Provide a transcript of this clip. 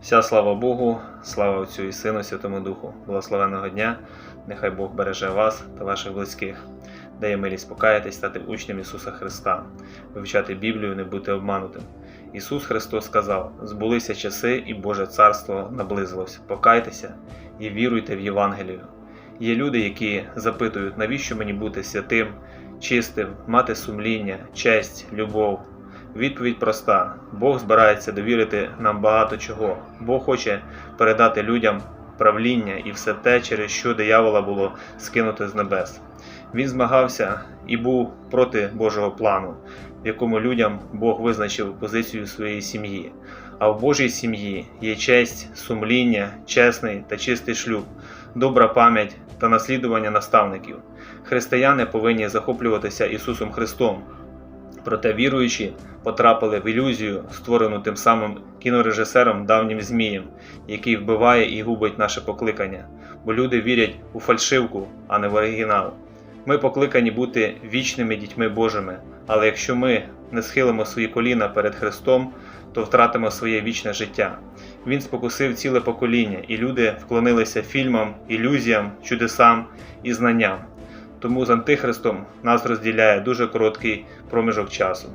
Вся слава Богу, слава Отцю і Сину, Святому Духу, благословенного дня, нехай Бог береже вас та ваших близьких, дає милість покаятись, стати учнем Ісуса Христа, вивчати Біблію, не бути обманутим. Ісус Христос сказав: збулися часи, і Боже Царство наблизилось. Покайтеся і віруйте в Євангелію. Є люди, які запитують, навіщо мені бути святим, чистим, мати сумління, честь, любов. Відповідь проста: Бог збирається довірити нам багато чого. Бог хоче передати людям правління і все те, через що диявола було скинуто з небес. Він змагався і був проти Божого плану, в якому людям Бог визначив позицію своєї сім'ї. А в Божій сім'ї є честь, сумління, чесний та чистий шлюб, добра пам'ять та наслідування наставників. Християни повинні захоплюватися Ісусом Христом. Проте віруючі потрапили в ілюзію, створену тим самим кінорежисером давнім Змієм, який вбиває і губить наше покликання, бо люди вірять у фальшивку, а не в оригінал. Ми покликані бути вічними дітьми Божими, але якщо ми не схилимо свої коліна перед Христом, то втратимо своє вічне життя. Він спокусив ціле покоління, і люди вклонилися фільмам, ілюзіям, чудесам і знанням. Тому з Антихристом нас розділяє дуже короткий проміжок часу.